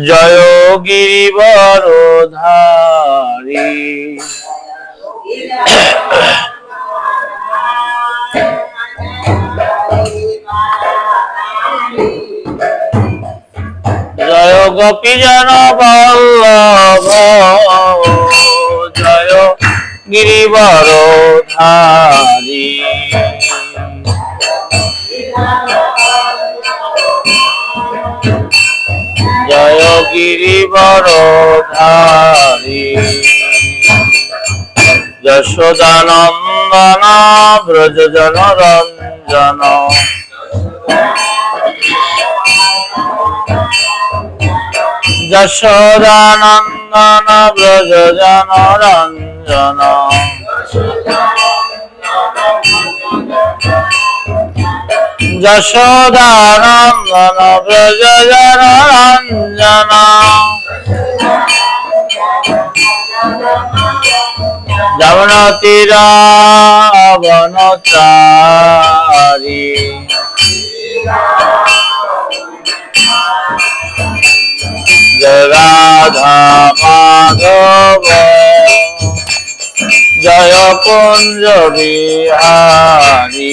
জয় গিরিবর ধারী জয় গোপী জন বল্লভ জয় গিরিবর ধারী গিরিবর ব্রজ জন রঞ্জন যশোদানন্দন ব্রজ জন রঞ্জন যশোদানন্দন ব্রজ জন রঞ্জন যমন তীরাবনচারী রাধা মাধব জয় কুঞ্জ বিহারী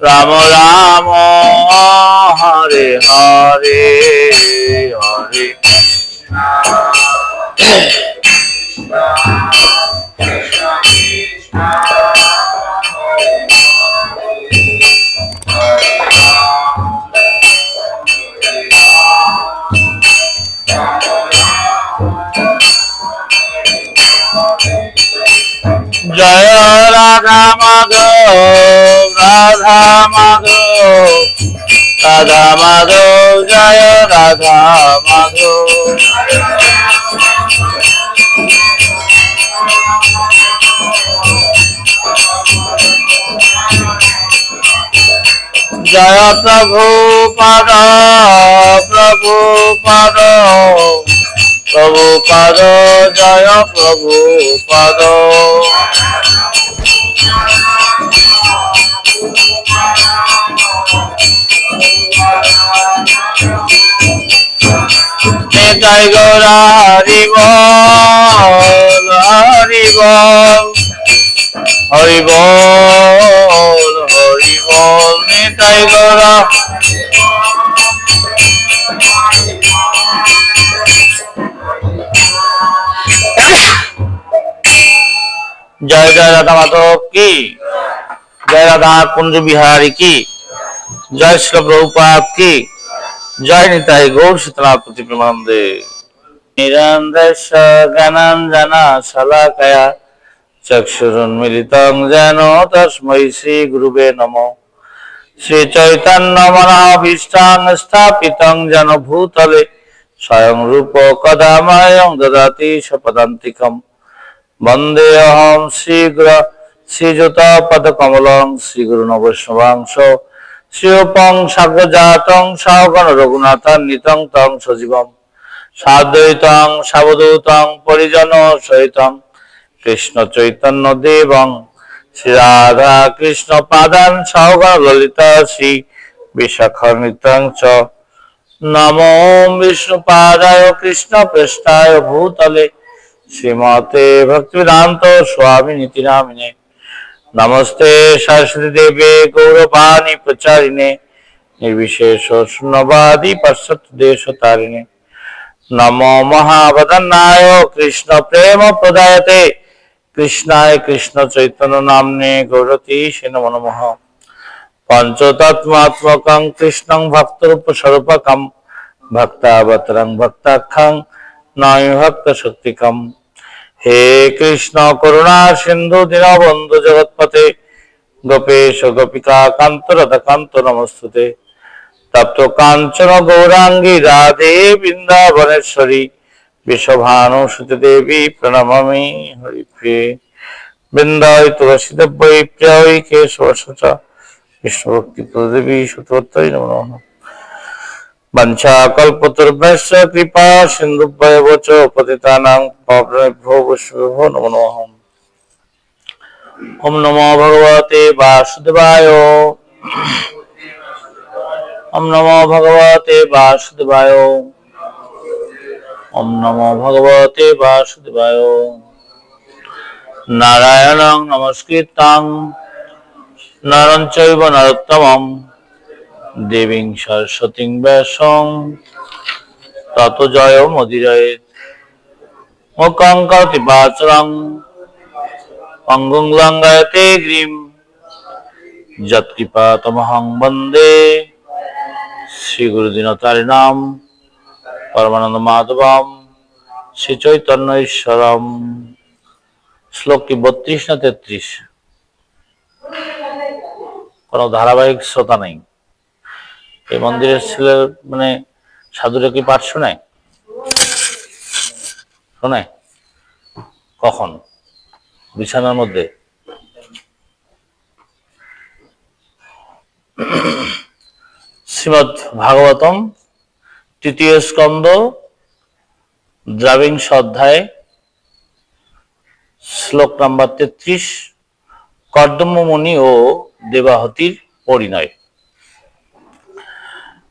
রাম রাম হরে হরে হরে। জয় রাধা মাধব রাধা মাধব রাধা মাধব, জয় রাধা মাধব। জয় প্রভু পদ প্রভু পদ। প্রভু পদ, জয় প্রভু পদ। নিতাই গৌরা হরি বল হরি বল বল বল নিতাই গৌরা। জয় জয় রাধা মাধব কি? জয় রাধা কুঞ্জ বিহারী কি? জয় শ্রী প্রভুপাত কি? জয় নিতাই গৌর শীতলাপতি প্রেমানন্দে স্বয়ং রূপ কদাময়ং দদাতি সপদান্তিকম। বন্দে অহম শ্রীগুর শ্রীযুত পদকমলং শ্রীগুরুন বৈষ্ণবাংশ শ্রীয়পং সাগ্রজাতং সাহগণ রঘুনাথান্বিতং তং সজীবম। সাদ্বৈতং সাবধূতং পরিজন সহিতং কৃষ্ণ চৈতন্য দেবং। শ্রী রাধা কৃষ্ণ পাদান সহগণ ললিতা শ্রী বিশাখান্বিতং চ। নমো বিষ্ণু পাদায় কৃষ্ণ পৃষ্ঠায় ভূতলে। শ্রীমতে ভক্তিবেদান্ত স্বামী নীতি নামিনে নমস্তে সরস্বতী দেবে গৌরবাণী প্রচারিণে। নির্বিশেষ শূন্যবাদী পাশ্চাত্য দেশ তারিণে। নমো মহাবদন্নায় কৃষ্ণ প্রেম প্রদায়তে। কৃষ্ণায় কৃষ্ণ চৈতন্য নামনে গৌরতী সেন নমঃ পঞ্চতত্মাত্মকং কৃষ্ণং ভক্তরূপ স্বরূপকম ভক্তাবতরং ভক্তাখ্যং নয় ভক্ত শক্তিকম হে কৃষ্ণ করুণা সিন্ধু দীনবন্ধু জগৎপতে গোপেশ গোপিকা কান্ত রাধা কান্ত নমস্তুতে। তপ্ত কাঞ্চন গৌরাঙ্গী রাধে বৃন্দাবনেশ্বরী বিশ্বভানু সুতি দেবী প্রণমামি। হরিপ্রিয়ে বৃন্দায় তুলসী দেব্যই প্রিয় কেশব বিষ্ণুভক্তি প্রদেবী সুতোত্তরী নমঃ। वंशाकल्पतुर्भ्यश्च कृपा सिन्धुभ्येव च पतितानां पावनेभ्यो वैष्णवेभ्यो नमो नमः ॐ नमो भगवते वासुदेवाय ॐ नमो भगवते वासुदेवाय ॐ नमो भगवते वासुदेवाय नारायणं नमस्कृतां नरं चैव नरोत्तमम् দেবীং সরস্বতীং ব্যাসং। তত জয় মদিরয়ে। মুখং কতি বাচরং অঙ্গুং লঙ্গায়তে গ্রীম। যৎকৃপা তমহং বন্দে। শ্রী গুরুদিনতারিণাম পরমানন্দ মাধবম। শ্রী চৈতন্য ঈশ্বরম শ্লোক কি বত্রিশ না তেত্রিশ? কোনো ধারাবাহিক শ্রোতা নেই। এই মন্দিরের ছেলে মানে সাধুরা কি পাঠ শোনায়? শোনায়? কখন? বিছানার মধ্যে? শ্রীমৎ ভাগবতম তৃতীয় স্কন্দ দ্রাবিংশ অধ্যায় শ্লোক নাম্বার তেত্রিশ কর্দম্যমণি ও দেবাহতির পরিণয়।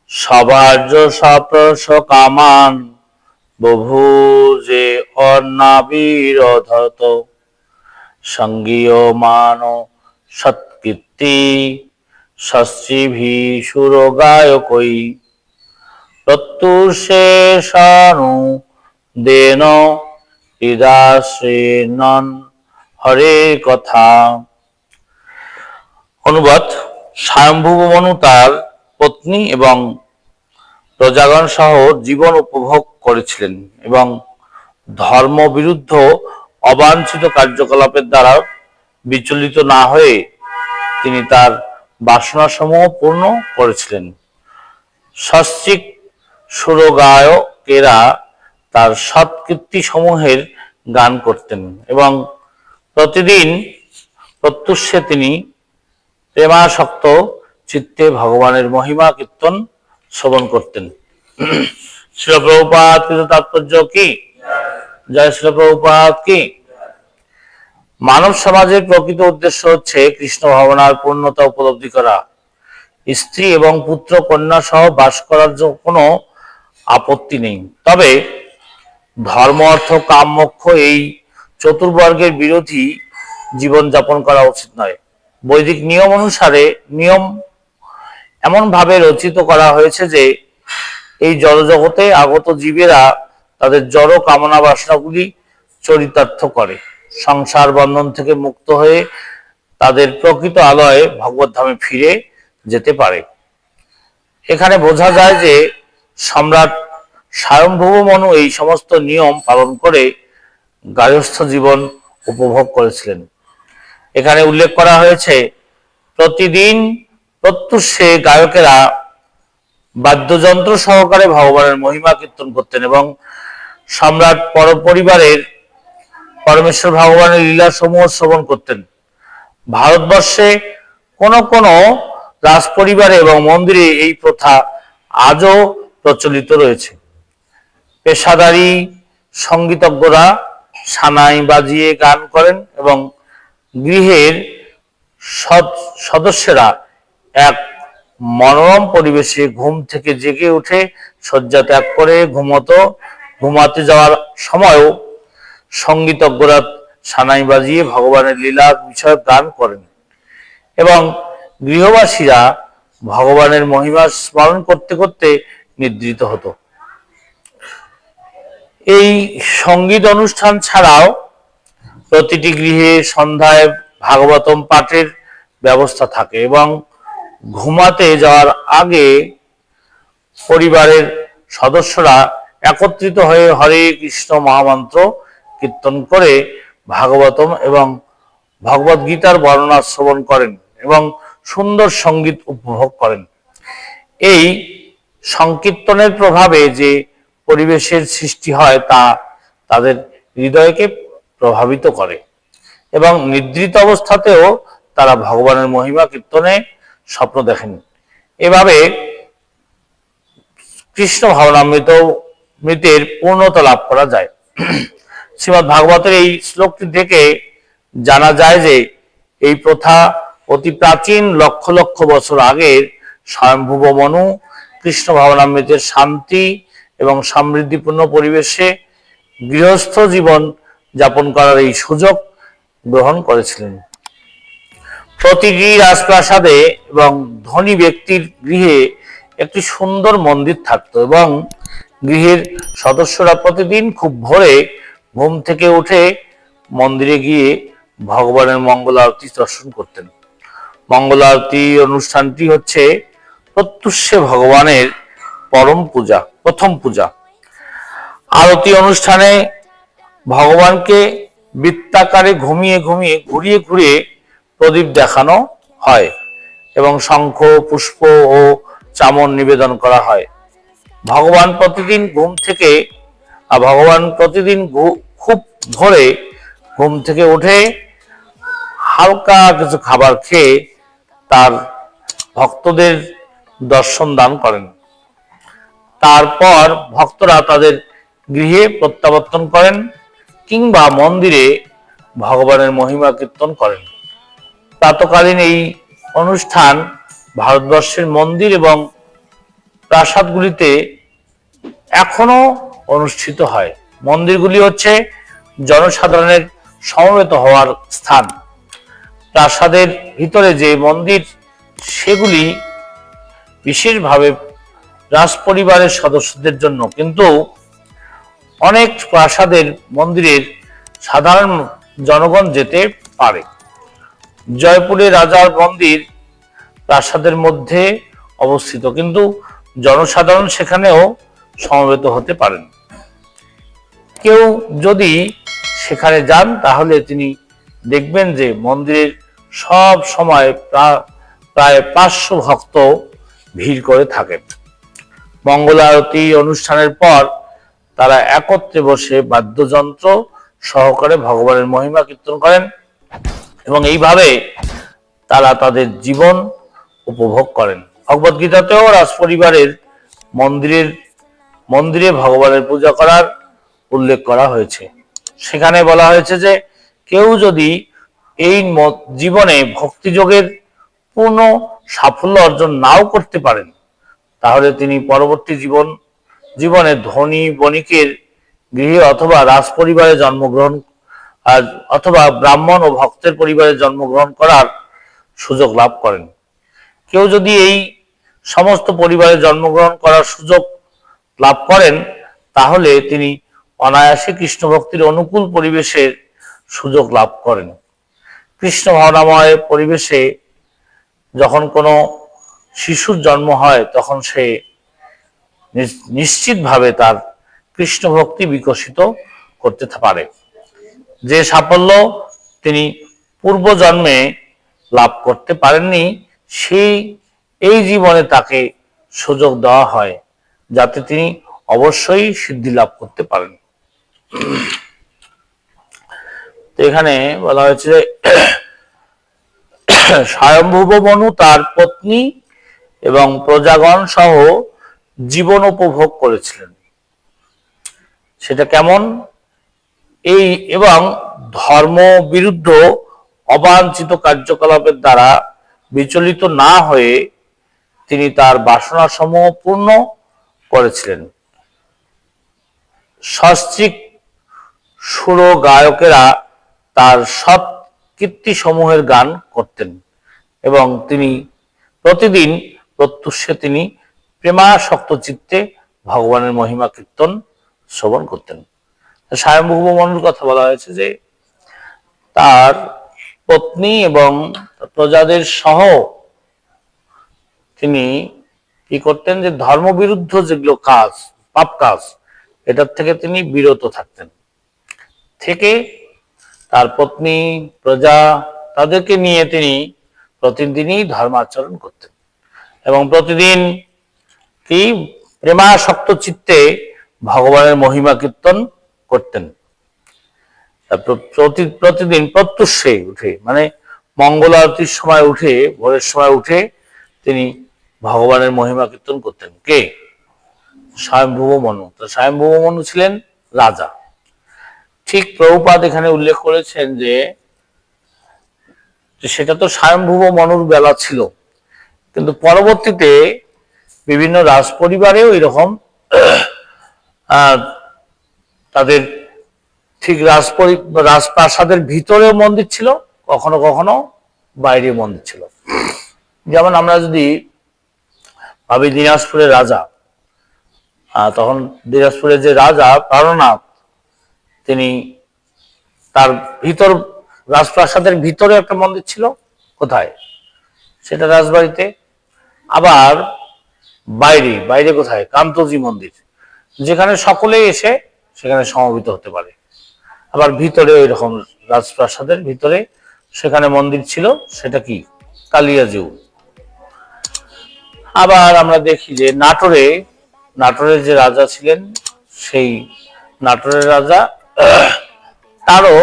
সবার্য সপ্রস কামান বহু যে অন্নাবিরধত সঙ্গীয় মান সৎকীর্তি শস্ত্রীভি সুর গায়কই প্রত্যুশেষানু দেন হৃদাশ্রীনন হরে কথা। অনুবাদ স্বয়ম্ভুব মনু তার পত্নী এবং প্রজাগণ সহ জীবন উপভোগ করেছিলেন এবং ধর্ম বিরুদ্ধ অবাঞ্ছিত কার্যকলাপের দ্বারা বিচলিত না হয়ে তিনি তার বাসনাসমূহ পূর্ণ করেছিলেন। সস্ত্রিক সুরগায়কেরা তার সৎকীর্তি সমূহের গান করতেন এবং প্রতিদিন প্রত্যুষে তিনি প্রেমাসক্ত চিত্তে ভগবানের মহিমা কীর্তন শ্রবণ করতেন। শিলপ্রভুপাত কিন্তু তাৎপর্য কি? জয় শিলপ্রভুপাত কি? মানব সমাজের প্রকৃত উদ্দেশ্য হচ্ছে কৃষ্ণ ভাবনার পূর্ণতা উপলব্ধি করা। স্ত্রী এবং পুত্র কন্যা সহ বাস করার জন্য কোনো আপত্তি নেই। তবে ধর্ম, অর্থ, কাম, মোক্ষ এই চতুর্বর্গের বিরোধী জীবন যাপন করা উচিত নয়। বৈদিক নিয়ম অনুসারে নিয়ম এমন ভাবে রচিত করা হয়েছে যে এই জড়জগতে আগত জীবেরা তাদের জড় কামনা বাসনাগুলি চরিতার্থ করে। সংসার বন্ধন থেকে মুক্ত হয়ে তাদের প্রকৃত আলয়ে ভগবত ধামে ফিরে যেতে পারে। এখানে বোঝা যায় যে সম্রাট স্বয়ংভূব মনু এই সমস্ত নিয়ম পালন করে গায়স্থ জীবন উপভোগ করেছিলেন। এখানে উল্লেখ করা হয়েছে, প্রতিদিন প্রত্যুষে গায়কেরা বাদ্যযন্ত্র সহকারে ভগবানের মহিমা কীর্তন করতেন এবং সম্রাট পর পরিবারের পরমেশ্বর ভগবানের লীলা সমূহ শ্রবণ করতেন। ভারতবর্ষে কোন কোন রাজ পরিবারে এবং মন্দিরে এই প্রথা আজও প্রচলিত রয়েছে। পেশাদারী সঙ্গীতজ্ঞরা সানাই বাজিয়ে গান করেন এবং গৃহের সদস্যরা এক মনোরম পরিবেশে ঘুম থেকে জেগে উঠে শয্যা ত্যাগ করে ঘুমতো। ঘুমাতে যাওয়ার সময়ও সঙ্গীতজ্ঞরা সানাই বাজিয়ে ভগবানের লীলা বিষয়ক গান করেন এবং গৃহবাসীরা ভগবানের মহিমা স্মরণ করতে করতে নিদ্রিত হতো। এই সংগীত অনুষ্ঠান ছাড়াও প্রতিটি গৃহে সন্ধ্যায় ভাগবতম পাঠের ব্যবস্থা থাকে এবং ঘুমাতে যাওয়ার আগে পরিবারের সদস্যরা একত্রিত হয়ে হরে কৃষ্ণ মহামন্ত্র কীর্তন করে ভাগবতম এবং ভগবত গীতার বর্ণনা শ্রবণ করেন এবং সুন্দর সংগীত উপভোগ করেন। এই সংকীর্তনের প্রভাবে যে পরিবেশের সৃষ্টি হয় তা তাদের হৃদয়কে প্রভাবিত করে এবং নিদ্রিত অবস্থাতেও তারা ভগবানের মহিমা কীর্তনে স্বপ্ন দেখেন। এভাবে কৃষ্ণ ভাবনামৃত মৃতের পূর্ণতা লাভ করা যায়। শ্রীমৎ ভাগবতের এই শ্লোকটি থেকে জানা যায় যে এই প্রথা অতি প্রাচীন লক্ষ লক্ষ বছর আগের স্বয়ংভুব মনু কৃষ্ণ ভাবনামৃতের শান্তি এবং সমৃদ্ধিপূর্ণ পরিবেশে গৃহস্থ জীবন যাপন করার এই সুযোগ গ্রহণ করেছিলেন। প্রতিটি রাজপ্রাসাদে এবং ধনী ব্যক্তির গৃহে একটি সুন্দর মন্দির থাকতো এবং গৃহের সদস্যরা প্রতিদিন খুব ভোরে ঘুম থেকে উঠে মন্দিরে গিয়ে ভগবানের মঙ্গল আরতি দর্শন করতেন। মঙ্গল আরতি অনুষ্ঠানটি হচ্ছে প্রত্যুষে ভগবানের পরম পূজা, প্রথম পূজা। আরতি অনুষ্ঠানে ভগবানকে বৃত্তাকারে ঘুমিয়ে ঘুমিয়ে, ঘুরিয়ে ঘুরিয়ে প্রদীপ দেখানো হয় এবং শঙ্খ, পুষ্প ও চামন নিবেদন করা হয়। ভগবান প্রতিদিন ঘুম থেকে ভগবান প্রতিদিন খুব ভোরে ঘুম থেকে উঠে হালকা কিছু খাবার খেয়ে তার ভক্তদের দর্শন দান করেন। তারপর ভক্তরা তাদের গৃহে প্রত্যাবর্তন করেন কিংবা মন্দিরে ভগবানের মহিমা কীর্তন করেন। প্রাতকালীন এই অনুষ্ঠান ভারতবর্ষের মন্দির এবং প্রাসাদগুলিতে এখনও অনুষ্ঠিত হয়। মন্দিরগুলি হচ্ছে জনসাধারণের সমবেত হওয়ার স্থান। প্রাসাদের ভিতরে যে মন্দির, সেগুলি বিশেষভাবে রাজ পরিবারের সদস্যদের জন্য। কিন্তু অনেক প্রাসাদের মন্দিরের সাধারণ জনগণ যেতে পারে। জয়পুরে রাজার মন্দির প্রাসাদের মধ্যে অবস্থিত, কিন্তু জনসাধারণ সেখানেও সমবেত হতে পারেন। কেউ যদি সেখানে যান, তাহলে তিনি দেখবেন যে মন্দিরের সব সময় প্রায় পাঁচশো ভক্ত ভিড় করে থাকেন মঙ্গল আরতি অনুষ্ঠানের পর তারা একত্রে বসে বাদ্যযন্ত্র সহকারে ভগবানের মহিমা কীর্তন করেন। এবং এইভাবে তারা তাদের জীবন উপভোগ করেন। ভগবত গীতাতেও রাজপরিবারের মন্দিরের, মন্দিরে ভগবানের পূজা করার উল্লেখ করা হয়েছে। সেখানে বলা হয়েছে যে, কেউ যদি এই জীবনে ভক্তিযোগের পূর্ণ সাফল্য অর্জন নাও করতে পারেন, তাহলে তিনি পরবর্তী জীবন, জীবনে ধনী বণিকের গৃহে অথবা রাজপরিবারে জন্মগ্রহণ আর অথবা ব্রাহ্মণ ও ভক্তের পরিবারে জন্মগ্রহণ করার সুযোগ লাভ করেন। কেউ যদি এই সমস্ত পরিবারে জন্মগ্রহণ করার সুযোগ লাভ করেন, তাহলে তিনি অনায়াসে কৃষ্ণ ভক্তির অনুকূল পরিবেশের সুযোগ লাভ করেন। কৃষ্ণ ভাবনাময় পরিবেশে যখন কোনো শিশুর জন্ম হয়, তখন সে নিশ- নিশ্চিতভাবে তার কৃষ্ণ ভক্তি বিকশিত করতে পারে। যে সাফল্য তিনি পূর্বজন্মে লাভ করতে পারেননি, সেই, এই জীবনে তাকে সুযোগ দেওয়া হয় যাতে তিনি অবশ্যই সিদ্ধি লাভ করতে পারেন। তো এখানে বলা হয়েছে যে স্বয়ম্ভুব মনু তার পত্নী এবং প্রজাগণ সহ জীবন উপভোগ করেছিলেন। সেটা কেমন? এই এবং ধর্ম বিরুদ্ধ অবাঞ্ছিত কার্যকলাপের দ্বারা বিচলিত না হয়ে তিনি তার বাসনা সমূহ পূর্ণ করেছিলেন। সস্ত্রিক সুর গায়কেরা তার সৎ কীর্তি সমূহের গান করতেন এবং তিনি প্রতিদিন প্রত্যুষে তিনি প্রেমাসক্ত চিত্তে ভগবানের মহিমা কীর্তন শ্রবণ করতেন। স্বয়ংভূব মনুর কথা বলা হয়েছে যে তার পত্নী এবং প্রজাদের সহ তিনি কি করতেন যে ধর্মবিরুদ্ধ যেগুলো কাজ, পাপ কাজ, এটার থেকে তিনি বিরত থাকতেন। থেকে তার পত্নী, প্রজা তাদেরকে নিয়ে তিনি প্রতিদিনই ধর্মাচরণ করতেন। এবং প্রতিদিন কি প্রেমাসক্ত চিত্তে ভগবানের মহিমা কীর্তন করতেন। প্রতিদিন, প্রত্যুষে উঠে মানে মঙ্গল আরতির সময় উঠে, ভোরের সময় উঠে তিনি ভগবানের মহিমা কীর্তন করতেন। কে? স্বয়ংভুব মনু তো স্বয়ংভুব মনু ছিলেন রাজা। ঠিক প্রভুপাদ এখানে উল্লেখ করেছেন যে সেটা তো স্বয়ংভুব মনুর বেলা ছিল। কিন্তু পরবর্তীতে বিভিন্ন রাজ পরিবারেও এরকম তাদের ঠিক রাজপরি, রাজপ্রাসাদের ভিতরেও মন্দির ছিল, কখনো কখনো বাইরে মন্দির ছিল। যেমন আমরা যদি ভাবি দিনাজপুরের রাজা তখন দিনাজপুরের যে রাজা প্রাণনাথ, তিনি তার ভিতর, রাজপ্রাসাদের ভিতরে একটা মন্দির ছিল, কোথায়? সেটা রাজবাড়িতে। আবার বাইরে বাইরে কোথায়? কান্তজি মন্দির, যেখানে সকলেই এসে সেখানে সমবেত হতে পারে। আবার ভিতরে ওই রকম রাজপ্রাসাদের ভিতরে সেখানে মন্দির ছিল, সেটা কি? কালিয়াজু আবার আমরা দেখি যে নাটোরে নাটোরের যে রাজা ছিলেন, সেই নাটোরের রাজা, তারও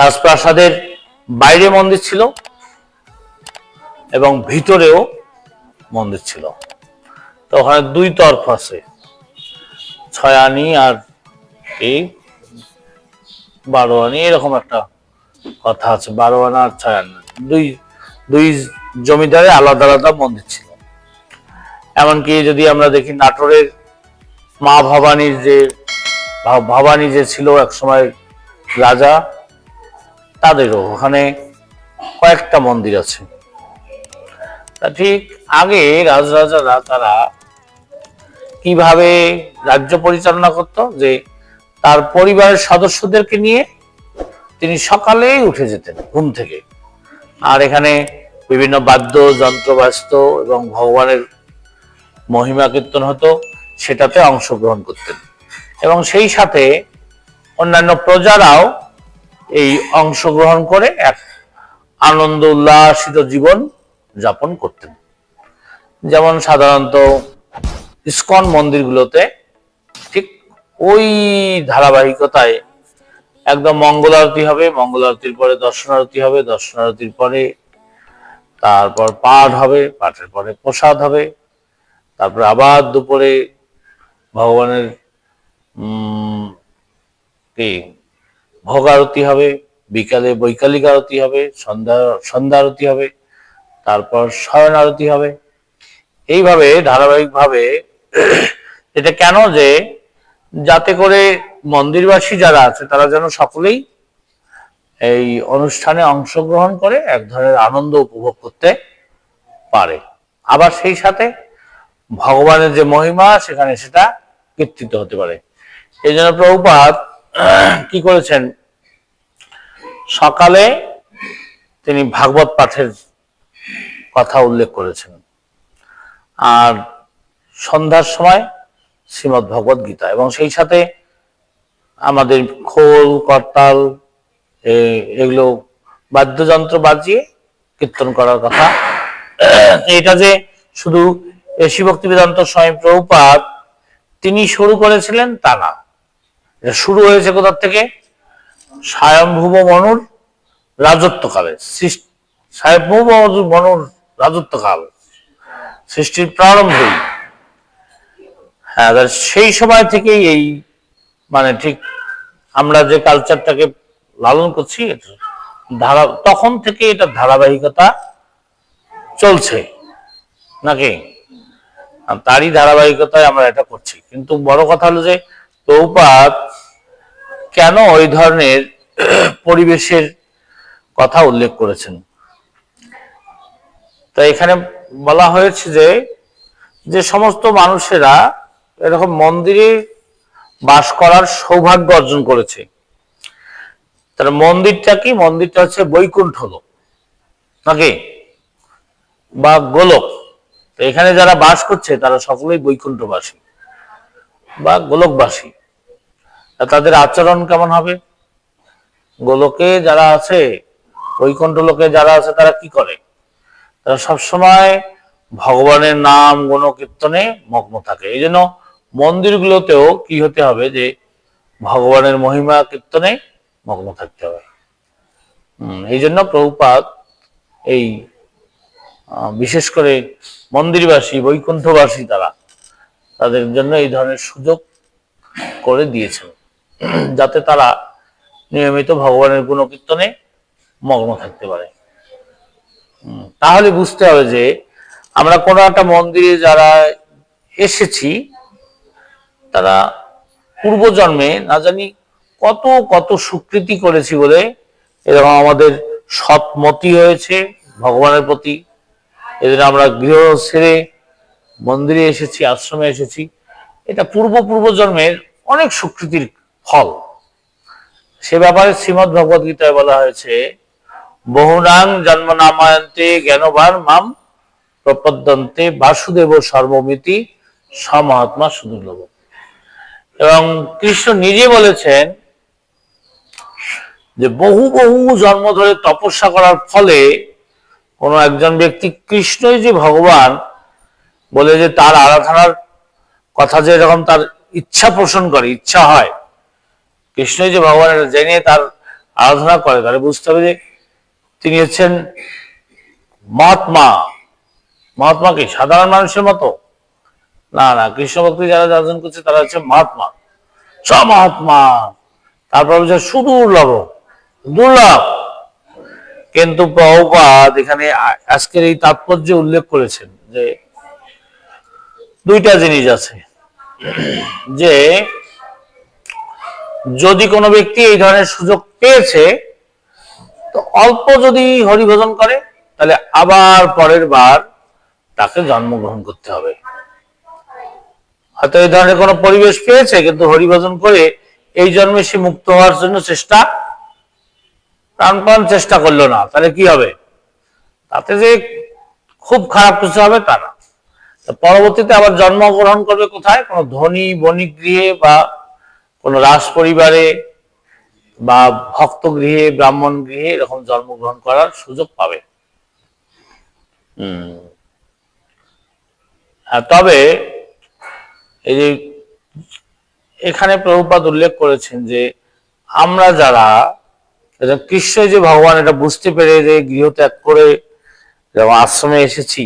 রাজপ্রাসাদের বাইরে মন্দির ছিল এবং ভিতরেও মন্দির ছিল। তো ওখানে দুই তরফ আছে। ছয় আনি আর এই বারো আনি এরকম একটা কথা আছে বারো আনা আর ছয় আনা দুই দুই জমিদারে আলাদা আলাদা মন্দির ছিল। এমনকি যদি আমরা দেখি নাটোরের মা ভবানীর যে ভবানী যে ছিল এক সময় রাজা, তাদেরও ওখানে কয়েকটা মন্দির আছে। তা ঠিক আগে রাজরাজারা তারা কীভাবে রাজ্য পরিচালনা করত, যে তার পরিবারের সদস্যদেরকে নিয়ে তিনি সকালেই উঠে যেতেন ঘুম থেকে। আর এখানে বিভিন্ন বাদ্য যন্ত্রবাস্ত এবং ভগবানের মহিমা কীর্তন হতো, সেটাতে অংশগ্রহণ করতেন। এবং সেই সাথে অন্যান্য প্রজারাও এই অংশগ্রহণ করে এক আনন্দ উল্লাসিত জীবন যাপন করতেন। যেমন সাধারণত ইস্কন মন্দিরগুলোতে ঠিক ওই ধারাবাহিকতায় একদম মঙ্গল আরতি হবে মঙ্গল আরতির পরে দর্শন আরতি হবে দর্শন আরতির পরে তারপর পাঠ হবে পাঠের পরে প্রসাদ হবে তারপরে আবার দুপুরে ভগবানের উম, ভোগ আরতি হবে বিকালে বৈকালিক আরতি হবে সন্ধ্যা সন্ধ্যা আরতি হবে তারপর শয়ন আরতি হবে। এইভাবে ধারাবাহিকভাবে এটা কেন যে যাতে করে মন্দিরবাসী যারা আছে, তারা যেন সকলেই এই অনুষ্ঠানে অংশগ্রহণ করে, এক ধরনের আনন্দ উপভোগ করতে পারে। আবার সেই সাথে ভগবানের যে মহিমা, সেখানে সেটা কীর্তিত হতে পারে। এই জন্য প্রভুপাত কি করেছেন? সকালে তিনি ভাগবত পাঠের কথা উল্লেখ করেছেন। আর সন্ধ্যার সময় শ্রীমৎ ভগবত গীতা এবং সেই সাথে আমাদের খোল, করতাল এগুলো বাদ্যযন্ত্র বাজিয়ে কীর্তন করার কথা। এটা যে শুধু ভক্তি বেদান্ত স্বয়ং প্রভুপাত তিনি শুরু করেছিলেন তা না। এটা শুরু হয়েছে কোথার থেকে? স্বয়ংভুব মনুর রাজত্বকালে। সৃষ্টি স্বয়ংভুব মনুর রাজত্বকাল। সৃষ্টির প্রারম্ভেই। সেই সময় থেকেই এই মানে ঠিক আমরা যে কালচারটাকে লালন করছি এটা ধারা, তখন থেকে এটা ধারাবাহিকতা চলছে, নাকি? তারই ধারাবাহিকতায় আমরা এটা করছি। কিন্তু বড় কথা হলো যে প্রভুপাত কেন ওই ধরনের পরিবেশের কথা উল্লেখ করেছেন? তা এখানে বলা হয়েছে যে যে সমস্ত মানুষেরা এরকম মন্দিরে বাস করার সৌভাগ্য অর্জন করেছে। তার মন্দিরটা কি? মন্দিরটা হচ্ছে বৈকুণ্ঠ লোক নাকি? বা গোলক। এখানে যারা বাস করছে, তারা সকলেই বৈকুণ্ঠবাসী বা গোলকবাসী। তাদের আচরণ কেমন হবে? গোলকে যারা আছে বৈকুণ্ঠ লোকে যারা আছে, তারা কি করে? তারা সবসময় ভগবানের নাম, গুণকীর্তনে মগ্ন থাকে। এই জন্য মন্দিরগুলোতেও কি হতে হবে যে ভগবানের মহিমা কীর্তনে মগ্ন থাকতে হবে। এই জন্য প্রভুপাত এই বিশেষ করে মন্দিরবাসী, বৈকুণ্ঠবাসী তারা তাদের জন্য এই ধরনের সুযোগ করে দিয়েছেন, যাতে তারা নিয়মিত ভগবানের গুণকীর্তনে মগ্ন থাকতে পারে। তাহলে বুঝতে হবে যে আমরা কোনো একটা মন্দিরে যারা এসেছি তারা পূর্বজন্মে না জানি কত কত স্বীকৃতি করেছি বলে এরকম আমাদের সৎমতি হয়েছে, ভগবানের প্রতি। এদের আমরা গৃহ ছেড়ে মন্দিরে এসেছি, আশ্রমে এসেছি। এটা পূর্ব পূর্ব জন্মের অনেক স্বীকৃতির ফল। সে ব্যাপারে শ্রীমদ ভগবদ গীতায় বলা হয়েছে, বহুনাং জন্ম নামায়ন্তে জ্ঞানবান মাম প্রপদ্যন্তে বাসুদেব সর্বমিতি সমহাত্মা সুদুর্লভ। এবং কৃষ্ণ নিজে বলেছেন যে বহু বহু জন্ম ধরে তপস্যা করার ফলে কোন একজন ব্যক্তি কৃষ্ণই যে ভগবান বলে যে তার আরাধনার কথা যে এরকম তার ইচ্ছা পোষণ করে, ইচ্ছা হয়, কৃষ্ণই যে ভগবান এটা জেনে তার আরাধনা করে, তাহলে বুঝতে হবে যে তিনি হচ্ছেন মহাত্মা। মহাত্মা কি? সাধারণ মানুষের মতো? না না কৃষ্ণ ভক্তি যারা অর্জন করছে, তারা হচ্ছে মহাত্মা। স মহাত্মা। তারপর হচ্ছে সুদুর্লভ দুর্লভ। কিন্তু প্রভুপাদ এখানে আজকের এই তাৎপর্য উল্লেখ করেছেন যে দুইটা জিনিস আছে। যে যদি কোনো ব্যক্তি এই ধরনের সুযোগ পেয়েছে, তো অল্প যদি হরিভজন করে, তাহলে আবার পরের বার তাকে জন্মগ্রহণ করতে হবে। হয়তো এই ধরনের কোনো পরিবেশ পেয়েছে, কিন্তু হরিভজন করে এই জন্মে সে মুক্ত হওয়ার জন্য চেষ্টা, প্রাণপণ চেষ্টা করল না, তাহলে কি হবে? তাতে যে খুব খারাপ কিছু হবে তা না। পরবর্তীতে আবার জন্মগ্রহণ করবে কোথায়? কোনো ধনী বণিক গৃহে বা কোনো রাজ পরিবারে বা ভক্ত গৃহে ব্রাহ্মণ গৃহে এরকম জন্মগ্রহণ করার সুযোগ পাবে। তবে এই যে এখানে প্রভুপাদ উল্লেখ করেছেন যে আমরা যারা, এটা কৃষ্ণই যে ভগবান, এটা বুঝতে পেরে যে গৃহ ত্যাগ করে যেমন আশ্রমে এসেছি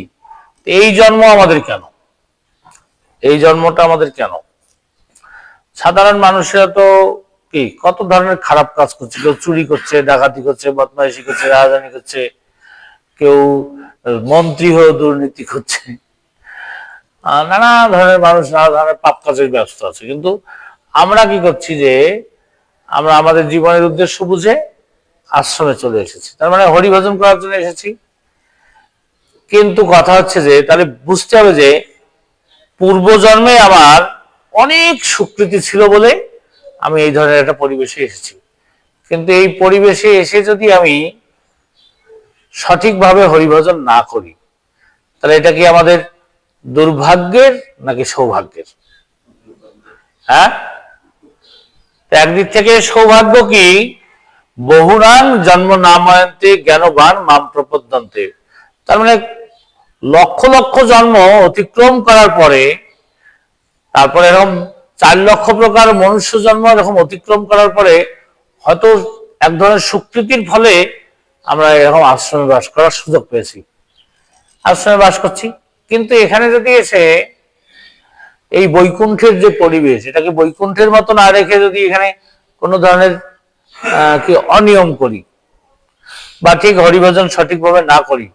এই জন্ম আমাদের কেন? এই জন্মটা আমাদের কেন? সাধারণ মানুষেরা তো কি, কত ধরনের খারাপ কাজ করছে? কেউ চুরি করছে, ডাকাতি করছে, বদমাইশি করছে, রাজধানী করছে, কেউ মন্ত্রী হয়ে দুর্নীতি করছে নানা ধরনের মানুষ, নানা ধরনের পাপ কাজে ব্যস্ত আছে। কিন্তু আমরা কি করছি যে, আমরা আমাদের জীবনের উদ্দেশ্য বুঝে আশ্রমে চলে এসেছি। তার মানে হরিভজন করার জন্য এসেছি। কিন্তু কথা হচ্ছে যে, তাহলে বুঝতে হবে যে, পূর্বজন্মে আমার অনেক স্বীকৃতি ছিল বলে আমি এই ধরনের একটা পরিবেশে এসেছি। কিন্তু এই পরিবেশে এসে যদি আমি সঠিকভাবে হরিভজন না করি, তাহলে এটা কি আমাদের দুর্ভাগ্যের নাকি সৌভাগ্যের? হ্যাঁ? একদিক থেকে সৌভাগ্য কি? বহুরাং জন্ম নামায়ন্তে জ্ঞানবান মাম প্রপদ্যন্তে। তার মানে লক্ষ লক্ষ জন্ম অতিক্রম করার পরে তারপরে এরকম চার লক্ষ প্রকার মনুষ্য জন্ম এরকম অতিক্রম করার পরে হয়তো এক ধরনের স্বীকৃতির ফলে আমরা এরকম আশ্রমে বাস করার সুযোগ পেয়েছি। আশ্রমে বাস করছি। কিন্তু এখানে যদি এসে এই বৈকুণ্ঠের যে পরিবেশ, এটাকে বৈকুণ্ঠের মতো না রেখে যদি এখানে কোনো ধরনের কি অনিয়ম করি বা ঠিক হরিভজন সঠিকভাবে না করি,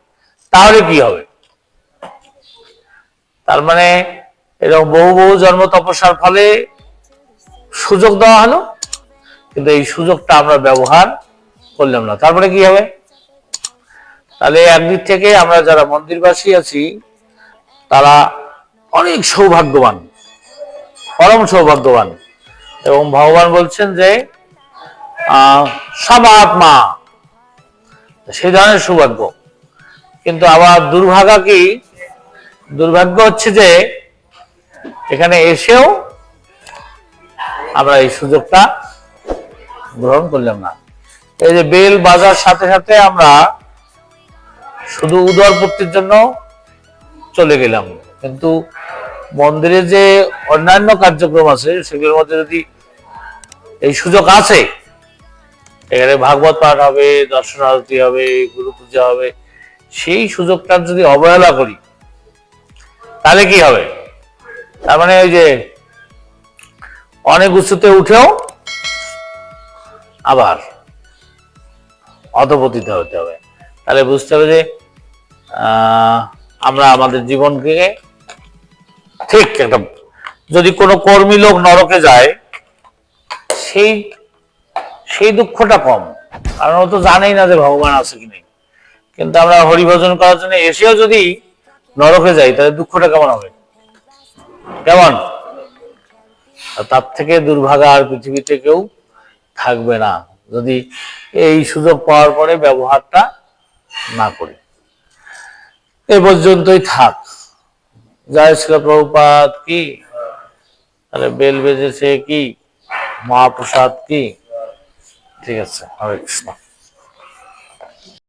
তাহলে কি হবে? তার মানে এরকম বহু বহু জন্ম তপস্যার ফলে সুযোগ দেওয়া হলো, কিন্তু এই সুযোগটা আমরা ব্যবহার করলাম না। তারপরে কি হবে? তাহলে একদিক থেকে আমরা যারা মন্দিরবাসী আছি তারা অনেক সৌভাগ্যবান পরম সৌভাগ্যবান। এবং ভগবান বলছেন যে আহ, সবাত্মা সেই ধরনের সৌভাগ্য। কিন্তু আবার দুর্ভাগা কি? দুর্ভাগ্য হচ্ছে যে এখানে এসেও আমরা এই সুযোগটা গ্রহণ করলাম না। এই যে বেল বাজার সাথে সাথে আমরা শুধু উদরপূর্তির জন্য চলে গেলাম। কিন্তু মন্দিরে যে অন্যান্য কার্যক্রম আছে সেগুলোর মধ্যে যদি এই সুযোগ আছে এখানে ভাগবত পাঠ হবে দর্শন আরতি হবে গুরু পূজা হবে সেই সুযোগটার যদি অবহেলা করি তাহলে কি হবে? তার মানে ওই যে অনেক উচ্চতে উঠেও আবার অধপতিত হতে হবে। তাহলে বুঝতে হবে যে আহ, আমরা আমাদের জীবনকে ঠিক একটা যদি কোনো কর্মী লোক নরকে যায়, সেই সেই দুঃখটা কম। কারণ ও তো জানেই না যে ভগবান আছে কি নেই। কিন্তু আমরা হরিভজন করার জন্য এসেও যদি নরকে যাই, তাহলে দুঃখটা কেমন হবে? কেমন? তার থেকে দুর্ভাগা আর পৃথিবীতে কেউ থাকবে না। যদি এই সুযোগ পাওয়ার পরে ব্যবহারটা না করি। এ পর্যন্তই থাক। জয় প্রভুপাত কি? তাহলে বেল বেজেছে কি? মহাপ্রসাদ কি? ঠিক আছে, হরে কৃষ্ণ।